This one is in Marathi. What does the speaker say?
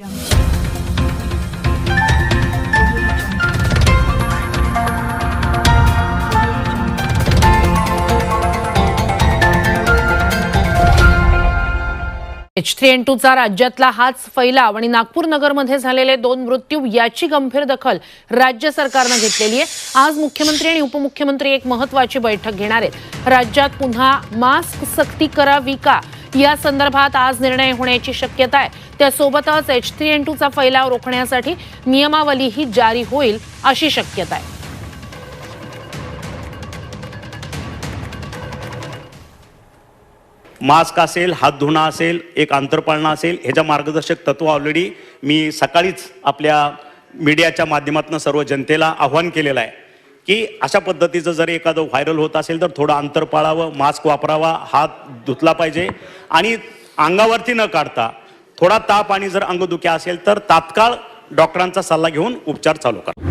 एच थ्री एन टूचा राज्यातला हाच फैलाव आणि नागपूर नगरमध्ये झालेले दोन मृत्यू याची गंभीर दखल राज्य सरकारनं घेतलेली आहे. आज मुख्यमंत्री आणि उपमुख्यमंत्री एक महत्वाची बैठक घेणार आहेत. राज्यात पुन्हा मास्क सक्ती करावी का? या संदर्भात आज निर्णय होण्याची शक्यता आहे. त्यासोबतच एच थ्री एन टूचा फैलाव रोखण्यासाठी नियमावलीही जारी होईल अशी शक्यता आहे. मास्क असेल हात धुणं असेल एक अंतर पाळणं असेल ह्याच्या मार्गदर्शक तत्व ऑलरेडी मी सकाळीच आपल्या मीडियाच्या माध्यमातून सर्व जनतेला आव्हान केलेलं आहे. की अशा पद्धतीचं जर एखादं व्हायरल होत असेल तर थोडं अंतर पाळावं मास्क वापरावा हात धुतला पाहिजे. आणि अंगावरती न काढता थोडा ताप आणि जर अंगदुख्या असेल तर तात्काळ डॉक्टरांचा सल्ला घेऊन उपचार चालू करा.